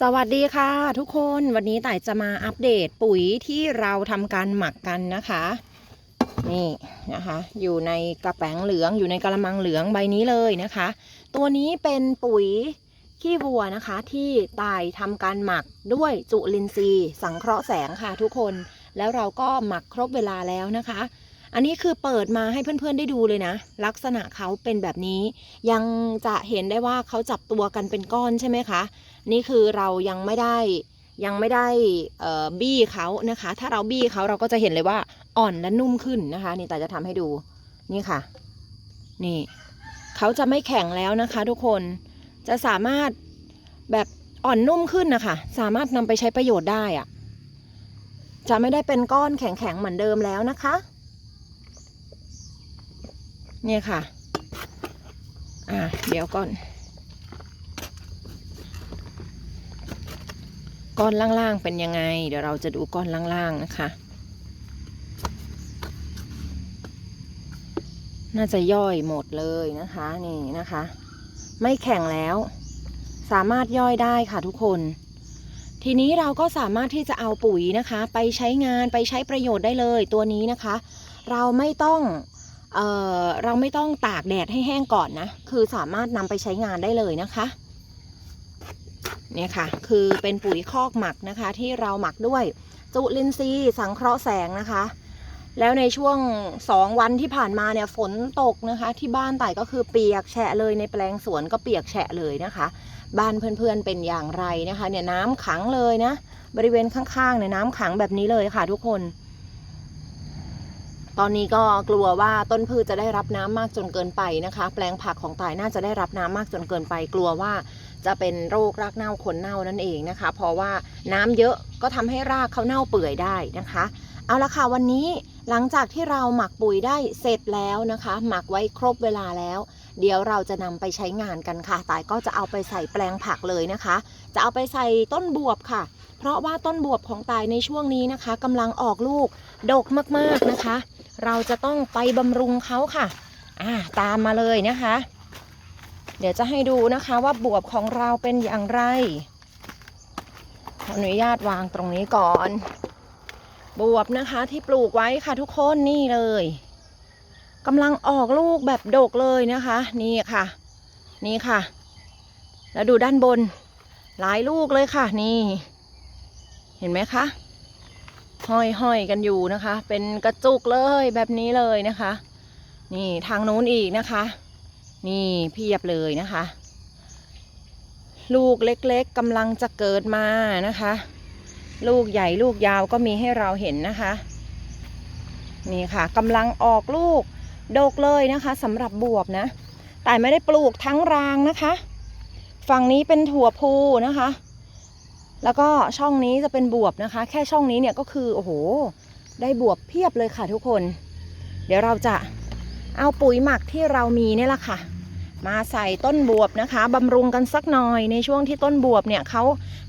สวัสดีค่ะ ทุกคนวันนี้ต่ายจะมาอัปเดตปุ๋ยที่เราทำการหมักกันนะคะ นี่นะคะ อยู่ในกระแป้งเหลืองอยู่ในกระมังเหลืองใบนี้เลยนะคะ ตัวนี้เป็นปุ๋ยขี้วัวนะคะ ที่ต่ายทำการหมักด้วยจุลินทรีย์ สังเคราะห์แสงค่ะทุกคน แล้วเราก็หมักครบเวลาแล้วนะคะ อันนี้คือเปิดมาให้เพื่อนๆได้ดูเลยนะ ลักษณะเขาเป็นแบบนี้ ยังจะเห็นได้ว่าเขาจับตัวกันเป็นก้อนใช่ไหมคะ นี่คือเรายังไม่ได้ยังไม่ได้บี้เขานะคะ ถ้าเราบี้เขาเราก็จะเห็นเลยว่าอ่อนและนุ่มขึ้นนะคะ นี่แต่จะทำให้ดูนี่ค่ะ นี่เขาจะไม่แข็งแล้วนะคะ ทุกคนจะสามารถแบบอ่อนนุ่มขึ้นนะคะ สามารถนำไปใช้ประโยชน์ได้อะจะไม่ได้เป็นก้อนแข็งๆเหมือนเดิมแล้วนะคะ เนี่ยค่ะ อ่า เดี๋ยวก่อน ก้อนล่างๆเป็นยังไง เดี๋ยวเราจะดูก้อนล่างๆนะคะ น่าจะย่อยหมดเลยนะคะ นี่นะคะ ไม่แข็งแล้ว สามารถย่อยได้ค่ะทุกคนทีนี้เราก็สามารถที่จะเอาปุ๋ยนะคะ ไปใช้งานไปใช้ประโยชน์ได้เลยตัวนี้นะคะ เราไม่ต้อง เเราไม่ต้องตากแดดให้แห้งก่อนนะ คือสามารถนำไปใช้งานได้เลยนะคะเนี่ยค่ะ คือเป็นปุ๋ยคอกหมักนะคะ ที่เราหมักด้วยจุลินทรีย์สังเคราะห์แสงนะคะ แล้วในช่วงสองวันที่ผ่านมาเนี่ยฝนตกนะคะ ที่บ้านไต่ก็คือเปียกแฉะเลยในแปลงสวนก็เปียกแฉะเลยนะคะ บ้านเพื่อนๆเป็นอย่างไรนะคะ เนี่ยน้ำขังเลยนะ บริเวณข้างๆเนี่ยน้ำขังแบบนี้เลยค่ะทุกคน ตอนนี้ก็กลัวว่าต้นพืชจะได้รับน้ำมากจนเกินไปนะคะ แปลงผักของต่ายน่าจะได้รับน้ำมากจนเกินไป กลัวว่าจะเป็นโรครากเน่าขนเน่านั่นเองนะคะ เพราะว่าน้ำเยอะก็ทำให้รากเขาเน่าเปื่อยได้นะคะ เอาละค่ะวันนี้หลังจากที่เราหมักปุ๋ยได้เสร็จแล้วนะคะ หมักไว้ครบเวลาแล้ว เดี๋ยวเราจะนำไปใช้งานกันค่ะ ตายก็จะเอาไปใส่แปลงผักเลยนะคะ จะเอาไปใส่ต้นบวบค่ะ เพราะว่าต้นบวบของตายในช่วงนี้นะคะกำลังออกลูกดกมากๆนะคะ เราจะต้องไปบำรุงเขาค่ะอ่าตามมาเลยนะคะ เดี๋ยวจะให้ดูนะคะว่าบวบของเราเป็นอย่างไรขออนุญาตวางตรงนี้ก่อน บวบนะคะที่ปลูกไว้ค่ะทุกคนนี่เลย กำลังออกลูกแบบดกเลยนะคะ นี่ค่ะ นี่ค่ะ แล้วดูด้านบน หลายลูกเลยค่ะ นี่ เห็นไหมคะห้อยห้อยกันอยู่นะคะ เป็นกระจุกเลยแบบนี้เลยนะคะ นี่ทางนู้นอีกนะคะ นี่เพียบเลยนะคะ ลูกเล็กๆกำลังจะเกิดมานะคะ ลูกใหญ่ลูกยาวก็มีให้เราเห็นนะคะ นี่ค่ะกำลังออกลูก ดกเลยนะคะสำหรับบวบนะ แต่ไม่ได้ปลูกทั้งรางนะคะ ฝั่งนี้เป็นถั่วพูนะคะ แล้วก็ช่องนี้จะเป็นบวบนะคะ แค่ช่องนี้เนี่ยก็คือโอ้โห ได้บวบเพียบเลยค่ะทุกคน เดี๋ยวเราจะเอาปุ๋ยหมักที่เรามีนี่แหละค่ะ มาใส่ต้นบวบนะคะบำรุงกันสักหน่อยในช่วงที่ต้นบวบเนี่ยเขา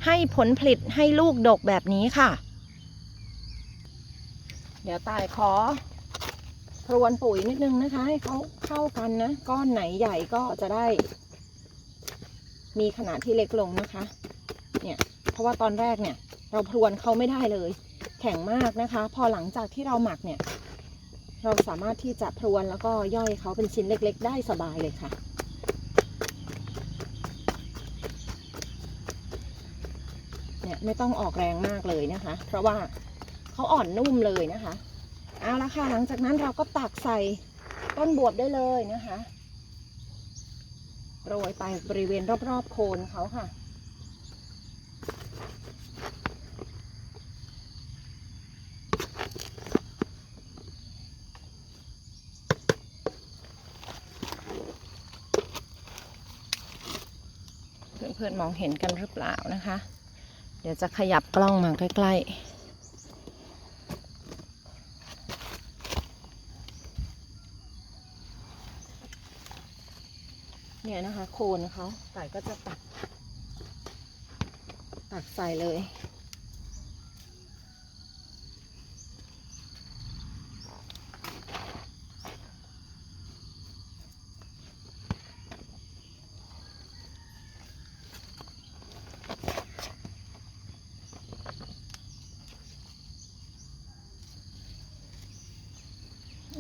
ให้ผลผลิตให้ลูกดกแบบนี้ค่ะ เดี๋ยวตายขอ พรวนปุ๋ยนิดนึงนะคะ ให้เขาเข้ากันนะ ก้อนไหนใหญ่ก็จะได้ มีขนาดที่เล็กลงนะคะ เนี่ย เพราะว่าตอนแรกเนี่ย เราพรวนเขาไม่ได้เลย แข็งมากนะคะ พอหลังจากที่เราหมักเนี่ย เราสามารถที่จะพรวนแล้วก็ย่อยเขาเป็นชิ้นเล็ก ๆ ได้สบายเลยค่ะเนี่ยไม่ต้องออกแรงมากเลยนะคะ เพราะว่าเขาอ่อนนุ่มเลยนะคะ เอาละค่ะ หลังจากนั้นเราก็ตักใส่ต้นบวบได้เลยนะคะโรยไปบริเวณรอบๆโคนเขาค่ะ เพื่อนๆมองเห็นกันหรือเปล่านะคะ เดี๋ยวจะขยับกล้องมาใกล้ ๆ เนี่ยนะคะ โคนเขาต่ายก็จะตัดตัดใส่เลย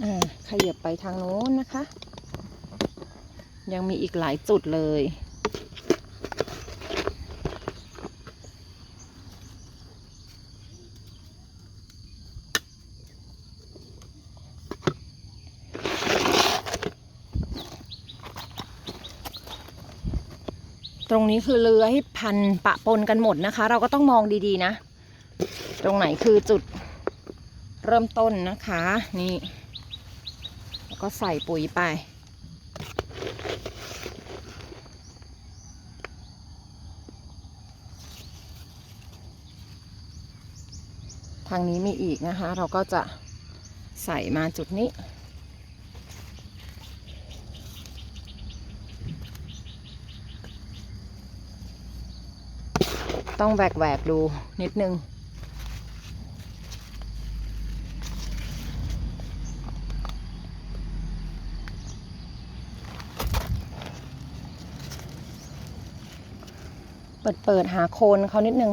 อ่า ขยับไปทางโน้นนะคะ ยังมีอีกหลายจุดเลย ตรงนี้คือเรือให้พันปะปนกันหมดนะคะ เราก็ต้องมองดีๆนะ ตรงไหนคือจุดเริ่มต้นนะคะ นี่ แล้วก็ใส่ปุ๋ยไป ทางนี้มีอีกนะคะ เราก็จะใส่มาจุดนี้ ต้องแหวกแหวกดูนิดนึงเปิดเปิดหาโคนเขานิดนึง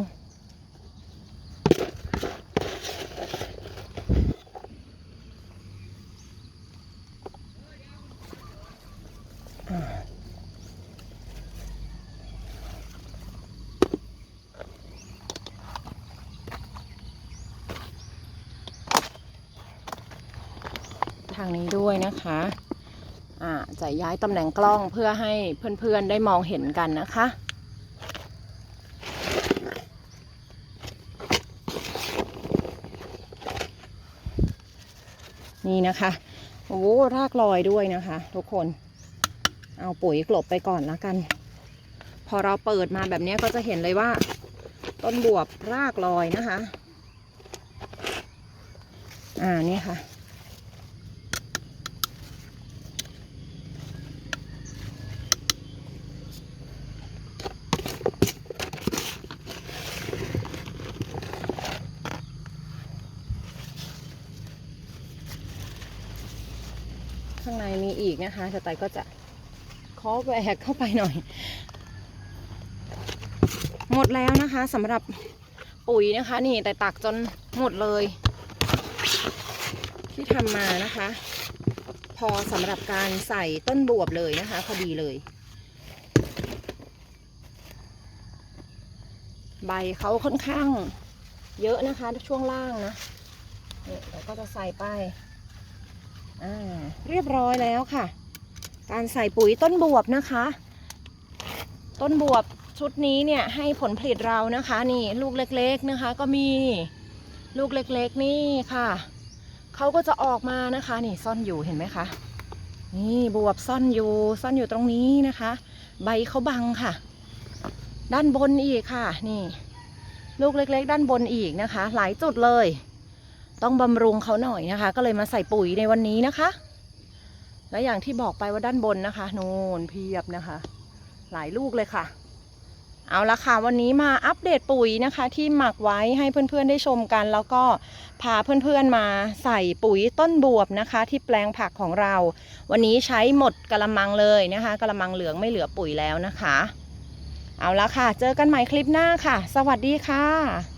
ทางนี้ด้วยนะคะอ่าจะย้ายตำแหน่งกล้องเพื่อให้เพื่อนๆได้มองเห็นกันนะคะ นี่นะคะโอ้โหรากลอยด้วยนะคะ ทุกคนเอาปุ๋ยกลบไปก่อนแล้วกัน พอเราเปิดมาแบบนี้ก็จะเห็นเลยว่า ต้นบวบรากลอยนะคะ อ่านี่ค่ะ ข้างในมีอี กนะคะแต่ไตก็จะเคาะแหวกเข้าไปหน่อย หมดแล้วนะคะสำหรับปุ๋ยนะคะ นี่แต่ตักจนหมดเลย ที่ทำมานะคะ พอสำหรับการใส่ต้นบวบเลยนะคะพอดีเลย ใบเขาค่อนข้างเยอะนะคะช่วงล่างนะนี่เราก็จะใส่ไป เรียบร้อยแล้วค่ะ การใส่ปุ๋ยต้นบวบนะคะ ต้นบวบชุดนี้เนี่ยให้ผลผลิตเรานะคะ นี่ลูกเล็กๆนะคะ ก็มีลูกเล็กๆนี่ค่ะเขาก็จะออกมานะคะ นี่ซ่อนอยู่เห็นไหมคะนี่บวบซ่อนอยู่ซ่อนอยู่ตรงนี้นะคะ ใบเขาบังค่ะ ด้านบนอีกค่ะ นี่ ลูกเล็ก ๆ ด้านบนอีกนะคะ หลายจุดเลย ต้องบำรุงเขาหน่อยนะคะ ก็เลยมาใส่ปุ๋ยในวันนี้นะคะ และอย่างที่บอกไปว่าด้านบนนะคะน่นเพียบนะคะ หลายลูกเลยค่ะ เอาละค่ะวันนี้มาอัปเดตปุ๋ยนะคะ ที่หมักไว้ให้เพื่อนๆได้ชมกัน แล้วก็พาเพื่อนๆมาใส่ปุ๋ยต้นบวบนะคะ ที่แปลงผักของเรา วันนี้ใช้หมดกระมังเลยนะคะกระมังเหลืองไม่เหลือปุ๋ยแล้วนะคะ เอาละค่ะ เจอกันใหม่คลิปหน้าค่ะ สวัสดีค่ะ